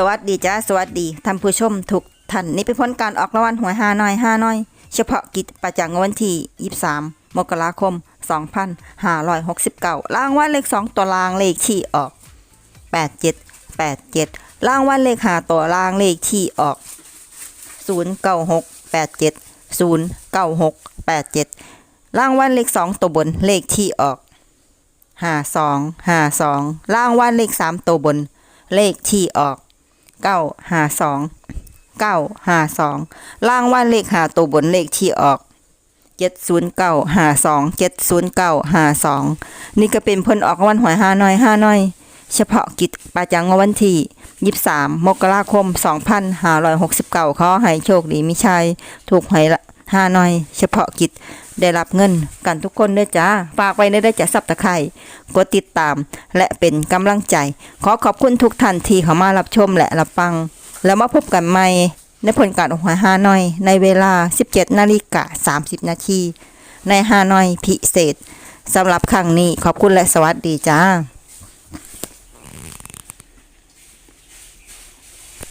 สวัสดีจ้าสวัสดีท่านผู้ชมทุกท่านนี่เป็นผลการออกรางวัลหวยห้าน้อยห้าน้อย เฉพาะกิจประจำวันที่ 23 มกราคม 2569รางวัลเลข 2 ตัวรางเลขที่ออก 87 87รางวัลเลข5ตัวรางเลขที่ออก 096 87 096 87รางวัลเลข 2 ตัวบนเลขที่ออก52 52รางวัลเลข 3 ตัวบนเลขที่ออก เก้าห้าสองเก้าห้าสองล่างว่าเลขหาตัวบนเลขที่ออกเจ็ดศูนย์เก้าห้าสองเจ็ดศูนย์เก้าห้าสองนี่ก็เป็นผลออกวันหวยห้าน้อยห้าน้อย เฉพาะกิจประจำวันที่ยี่สิบสามมกราคมสองพันห้าร้อยหกสิบเก้าขอให้โชคดีมิชัย ถูกหวยละ ห้าน้อย เฉพาะกิจ ได้รับเงินกันทุกคนด้วยจ้า ฝากไว้ในได้จะซับตะไคร่กดติดตาม และเป็นกำลังใจ ขอขอบคุณทุกท่านที่เข้ามารับชมและรับฟัง แล้วมาพบกันใหม่ในผลการหวยฮานอย ในเวลา 17นาฬิกา30 นาทีในฮานอยพิเศษสำหรับครั้งนี้ขอบคุณและสวัสดีจ้า